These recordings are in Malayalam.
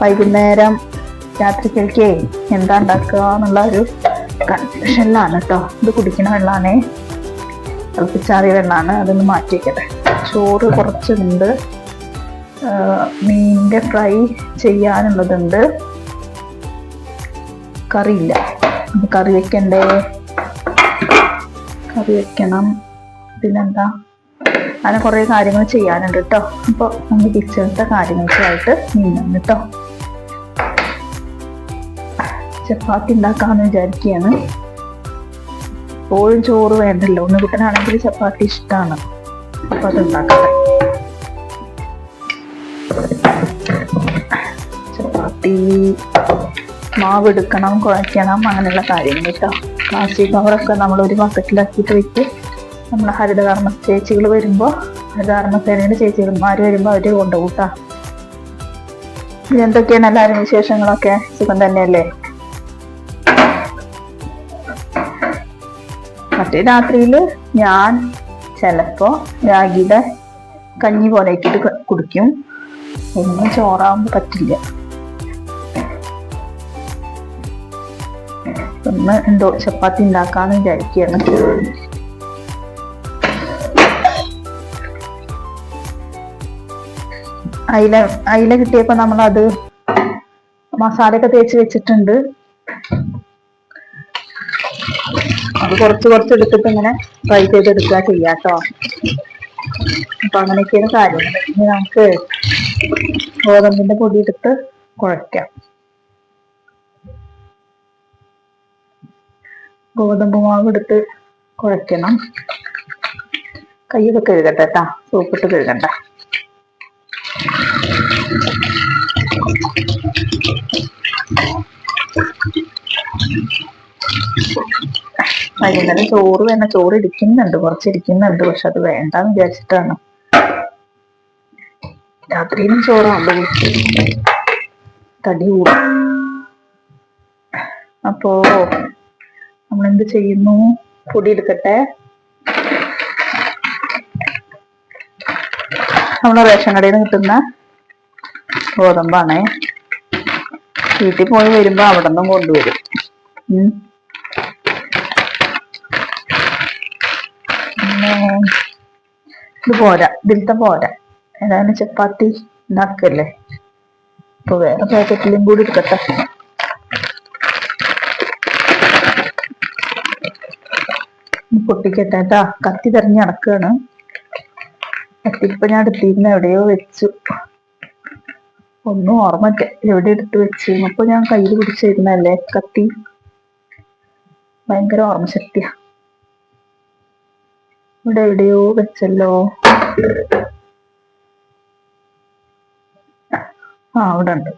വൈകുന്നേരം രാത്രിക്കൽക്കേ എന്താ ഉണ്ടാക്കുക എന്നുള്ള ഒരു കൺഫ്യൂഷനിലാണ് കേട്ടോ ഇത് കുടിക്കണ വെള്ളമാണേ തിളപ്പിച്ചാറിയ വെള്ളമാണ് അതൊന്ന് മാറ്റി വെക്കട്ടെ. ചോറ് കുറച്ചുണ്ട്. മീനിന്റെ ഫ്രൈ ചെയ്യാനുള്ളതുണ്ട്. കറിയില്ല. കറി വെക്കണ്ടേ? കറി വെക്കണം. പിന്നെന്താ അങ്ങനെ കുറേ കാര്യങ്ങൾ ചെയ്യാനുണ്ട് കേട്ടോ അപ്പോൾ നമുക്ക് കിച്ചണത്തെ കാര്യങ്ങൾക്കായിട്ട് നീങ്ങാം കേട്ടോ ചപ്പാത്തി ഉണ്ടാക്കാമെന്ന് വിചാരിക്കുകയാണ് എപ്പോഴും ചോറ് വേണ്ടല്ലോ. ഒന്ന് കിട്ടാനാണെങ്കിൽ ചപ്പാത്തി ഇഷ്ടമാണ് അപ്പൊ അത് ചപ്പാത്തി മാവ് എടുക്കണം കുഴയ്ക്കണം അങ്ങനെയുള്ള കാര്യങ്ങൾ കേട്ടോ. പ്ലാസ്റ്റിക് കവറൊക്കെ നമ്മൾ ഒരു ബക്കറ്റിലാക്കിയിട്ട് വെച്ച് നമ്മുടെ ഹരിതകർമ്മ ചേച്ചികൾ വരുമ്പോൾ ഹരിതകർമ്മ സേനയുടെ ചേച്ചികന്മാർ വരുമ്പോൾ അവർ കൊണ്ടുപോകും കേട്ടോ. എന്തൊക്കെയാണ് എല്ലാവരും വിശേഷങ്ങളൊക്കെ? സുഖം തന്നെയല്ലേ? മറ്റേ രാത്രിയിൽ ഞാൻ ചിലപ്പോൾ രാഗിയുടെ കഞ്ഞി പോലെ ക- കുടിക്കും. ഒന്നും ചോറാകുമ്പോൾ പറ്റില്ല. ഒന്ന് എന്തോ ചപ്പാത്തി ഉണ്ടാക്കാന്ന് വിചാരിക്കുകയാണ് അയില അയില കിട്ടിയപ്പോൾ നമ്മളത് മസാലയൊക്കെ തേച്ച് വെച്ചിട്ടുണ്ട്. അത് കുറച്ച് കുറച്ച് എടുത്തിട്ട് ഇങ്ങനെ ഫ്രൈ ചെയ്തെടുക്കുക ചെയ്യാട്ടോ. അപ്പൊ അങ്ങനെയൊക്കെയാണ് കാര്യങ്ങൾ ഇനി നമുക്ക് ഗോതമ്പിന്റെ പൊടി എടുത്ത് കുഴക്കാം. ഗോതമ്പ് മാവ് എടുത്ത് കുഴക്കണം. കയ്യൊക്കെ കഴുകട്ടെ കേട്ടാ സോപ്പിട്ട് കഴുകണ്ട. വൈകുന്നേരം ചോറ് വേണം ചോറ് ഇരിക്കുന്നുണ്ട് കുറച്ച് ഇരിക്കുന്നുണ്ട്. പക്ഷെ അത് വേണ്ടാന്ന് വിചാരിച്ചിട്ടാണ്. രാത്രിയിലും ചോറാണല്ലോ തടി കൂടും. അപ്പോ നമ്മളെന്ത് ചെയ്യുന്നു? പൊടി എടുക്കട്ടെ. നമ്മളെ റേഷൻ കടയിൽ നിന്ന് കിട്ടുന്ന ഗോതമ്പാണേ. വീട്ടിൽ പോയി വരുമ്പോ അവിടെ നിന്നും കൊണ്ടുവരും ഉം. പിന്നെ ഇത് പോരാ. ഇതിലത്തെ പോരാ. ഏതായാലും ചപ്പാത്തി ഉണ്ടാക്കല്ലേ? അപ്പൊ വേറെ പാക്കറ്റിലും കൂടി എടുക്കട്ടെ. പൊട്ടിക്കട്ടെ കേട്ടാ. കത്തി തെരഞ്ഞ് നടക്കുകയാണ് കത്തിപ്പ ഞാൻ എടുത്തിരുന്ന എവിടെയോ വെച്ചു. ഒന്നും ഓർമ്മറ്റ എവിടെ എടുത്ത് വെച്ചു? അപ്പൊ ഞാൻ കയ്യിൽ പിടിച്ചിരുന്നല്ലേ കത്തി. ഭയങ്കര ഓർമ്മശക്തിയാ. ഇവിടെ എവിടെയോ വെച്ചല്ലോ. ആ അവിടെ ഉണ്ട്.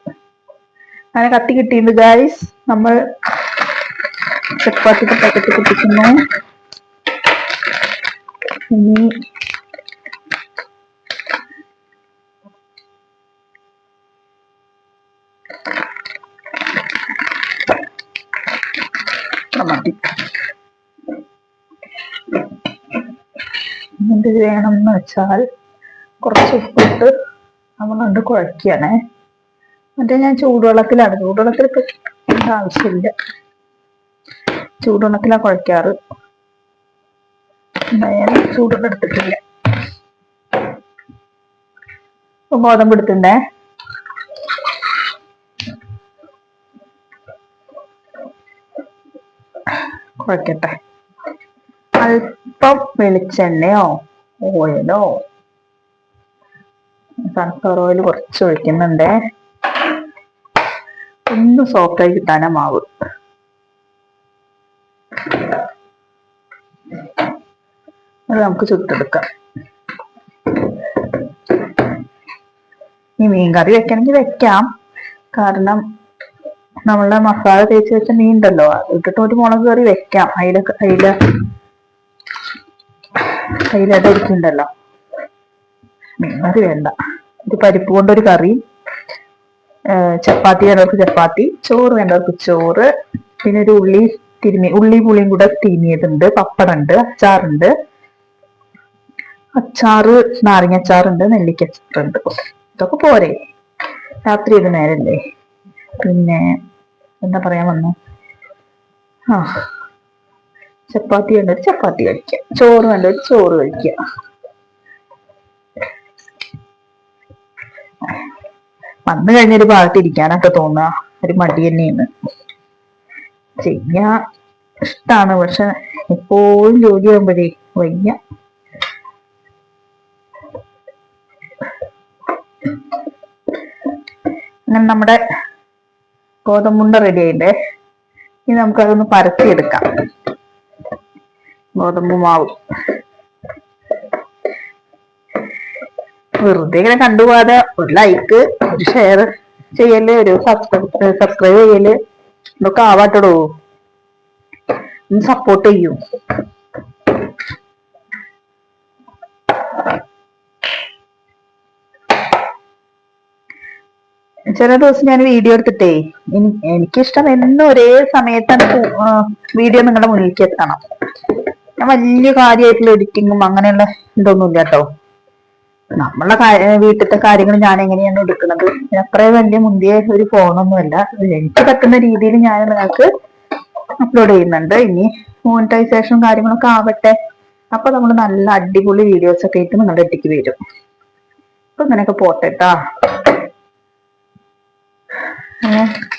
അങ്ങനെ കത്തി കിട്ടിയിട്ടുണ്ട്. ഗായ്സ് നമ്മൾ ചപ്പാത്തിയുടെ പാക്കറ്റ് കിട്ടിക്കുന്നു ഇനി മതി. എന്ത് ചെയ്യണം എന്ന് വെച്ചാൽ കുറച്ച് ഉപ്പിട്ട് നമ്മളണ്ട് കുഴക്കുകയാണേ. മറ്റേ ഞാൻ ചൂടുവെള്ളത്തിലാണ്. ചൂടുവെള്ളത്തിൽ ഇപ്പൊ ആവശ്യമില്ല. ചൂടുവെള്ളത്തിലാണ് കുഴക്കാറ്. ഞാൻ ചൂടുവെള്ളം എടുത്തിട്ടില്ല. ഗോതമ്പ് എടുത്തിണ്ടേ കുഴക്കട്ടെ. അല്പം വെളിച്ചെണ്ണയോ ഓയിലോ? സൺഫ്ലവർ ഓയിൽ കുറച്ച് ഒഴിക്കുന്നുണ്ട്. ഒന്ന് സോഫ്റ്റ് ആയി കിട്ടാനാ മാവ്. അത് നമുക്ക് ചുട്ടെടുക്കാം. ഈ മീൻ കറി വെക്കണമെങ്കിൽ വെക്കാം. കാരണം നമ്മളെ മസാല തേച്ച് വെച്ച മീൻ ഉണ്ടല്ലോ അത് ഇട്ടിട്ട് ഒരു മുളക് കറി വെക്കാം. അതില അതില അതിലടിക്കുണ്ടല്ലോ മീൻ മീൻകറി വേണ്ട. ഇത് പരിപ്പ് കൊണ്ടൊരു കറി. ചപ്പാത്തി വേണ്ടവർക്ക് ചപ്പാത്തി ചോറ് വേണ്ടവർക്ക് ചോറ് പിന്നെ ഒരു ഉള്ളി തിരുമി ഉള്ളി പുളിയും കൂടെ തിരുമിയതുണ്ട് പപ്പടുണ്ട് അച്ചാറുണ്ട്. അച്ചാറ് നാരങ്ങ അച്ചാറുണ്ട് നെല്ലിക്ക അച്ചാറുണ്ട് ഇതൊക്കെ പോരെ. രാത്രി ഇത് നേരല്ലേ. പിന്നെ എന്താ പറയാൻ വന്നു? ആ ചപ്പാത്തി വേണ്ട ഒരു ചപ്പാത്തി കഴിക്കുക ചോറ് ഒരു ചോറ് കഴിക്കുക വന്നു കഴിഞ്ഞൊരു ഭാഗത്ത് ഇരിക്കാനൊക്കെ തോന്നുക ഒരു മടി തന്നെയാണ്. ചെയ്യാ. ഇഷ്ടാണ്. പക്ഷെ എപ്പോഴും ജോലി ആകുമ്പോഴേ വയ്യ. അങ്ങനെ നമ്മുടെ ഗോതമ്പുണ്ട റെഡി ആയിട്ടേ ഇനി നമുക്കതൊന്ന് പരത്തിയെടുക്കാം. ഗോതമ്പ് മാവ്. വെറുതെ ഇങ്ങനെ കണ്ടുപോകാതെ ഒരു ലൈക്ക് ഒരു ഷെയർ ചെയ്യൽ ഒരു സബ്സ്ക്രൈബ് ചെയ്യൽ ഇതൊക്കെ ആവാട്ടടോ. ഒന്ന് സപ്പോർട്ട് ചെയ്യൂ. ചില ദിവസം ഞാൻ വീഡിയോ എടുത്തിട്ടേ എനി- എനിക്കിഷ്ടം എന്നും ഒരേ സമയത്താണ് വീഡിയോ നിങ്ങളുടെ മുന്നിലേക്ക് എത്തണം. ഞാൻ വലിയ കാര്യമായിട്ടുള്ള എഡിറ്റിങ്ങും അങ്ങനെയുള്ള ഇതൊന്നും ഇല്ല കേട്ടോ നമ്മളെ വീട്ടിലത്തെ കാര്യങ്ങൾ ഞാൻ എങ്ങനെയാണ് എടുക്കുന്നത് അത്ര വലിയ മുന്തിയ ഒരു ഫോണൊന്നുമല്ല. എനിക്ക് പറ്റുന്ന രീതിയിൽ ഞാൻ നിങ്ങൾക്ക് അപ്ലോഡ് ചെയ്യുന്നുണ്ട്. ഇനി മോണിറ്റൈസേഷൻ കാര്യങ്ങളൊക്കെ ആവട്ടെ. അപ്പൊ നമ്മൾ നല്ല അടിപൊളി വീഡിയോസ് ഒക്കെ ആയിട്ട് നിങ്ങളുടെ ഇടയ്ക്ക് വരും. അപ്പൊ ഇങ്ങനെയൊക്കെ പോട്ടെ കേട്ടാ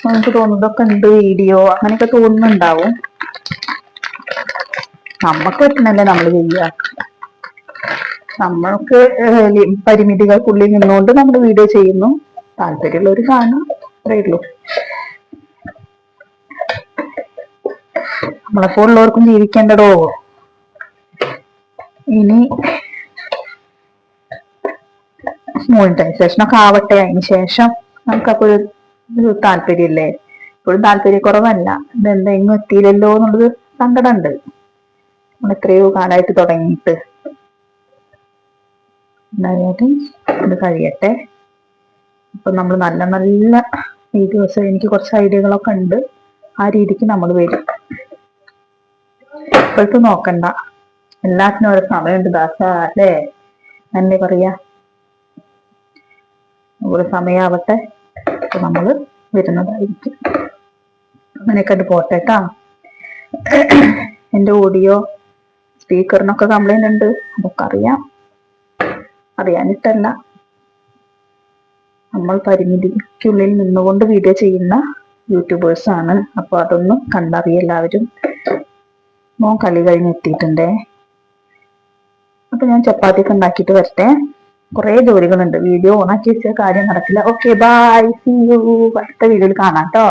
നമുക്ക് തോന്നുന്നതൊക്കെ ഉണ്ട് വീഡിയോ അങ്ങനെയൊക്കെ തോന്നുന്നുണ്ടാവും. നമുക്ക് പറ്റുന്നല്ലേ നമ്മൾ ചെയ്യുക? നമ്മൾക്ക് പരിമിതികൾക്കുള്ളിൽ നിന്നുകൊണ്ട് നമ്മൾ വീഡിയോ ചെയ്യുന്നു. താല്പര്യമുള്ളവർ കാണും. അത്രേ ഉള്ളൂ. നമ്മളെപ്പോലുള്ളവർക്കും ജീവിക്കേണ്ടടോ? ഇനി മോണിറ്റൈസേഷൻ ഒക്കെ ആവട്ടെ. അതിന് ശേഷം നമുക്കപ്പോ ഒരു താല്പര്യമില്ലേ? ഇപ്പോഴും താല്പര്യക്കുറവല്ല. ഇതെന്തെങ്കിലും എത്തിയില്ലല്ലോ എന്നുള്ളത് സങ്കടമുണ്ട്. നമ്മൾ എത്രയോ കാലമായിട്ട് തുടങ്ങിയിട്ട്. എന്തായാലും ഇത് കഴിയട്ടെ. അപ്പൊ നമ്മൾ നല്ല നല്ല വീഡിയോസ് എനിക്ക് കുറച്ച് ഐഡിയകളൊക്കെ ഉണ്ട്. ആ രീതിക്ക് നമ്മൾ വരും. ഇപ്പോഴത്തെ നോക്കണ്ട. എല്ലാത്തിനും ഓരോ സമയമുണ്ട് ദാസ അല്ലേ? എന്നെ പറയാ? ഒരു സമയാവട്ടെ. അപ്പൊ നമ്മൾ വരുന്നതായിരിക്കും. അങ്ങനെയൊക്കെ പോട്ടെ കേട്ടാ. എന്റെ ഓഡിയോ സ്പീക്കറിനൊക്കെ കംപ്ലൈന്റ് ഉണ്ട്. അതൊക്കെ അറിയാം അറിയാനിട്ടല്ല. നമ്മൾ പരിമിതിക്കുള്ളിൽ നിന്നുകൊണ്ട് വീഡിയോ ചെയ്യുന്ന യൂട്യൂബേഴ്സ് ആണ്. അപ്പൊ അതൊന്നും കണ്ടറിയ എല്ലാവരും. മോൻ കളി കഴിഞ്ഞ് എത്തിയിട്ടുണ്ടേ. അപ്പൊ ഞാൻ ചപ്പാത്തി ഒക്കെ ഉണ്ടാക്കിയിട്ട് വരട്ടെ. കുറെ ജോലികളുണ്ട്. വീഡിയോ ഓണാക്കി വെച്ച കാര്യം നടക്കില്ല. ഓക്കെ ബൈ സി യു അടുത്ത വീഡിയോയിൽ കാണാം കേട്ടോ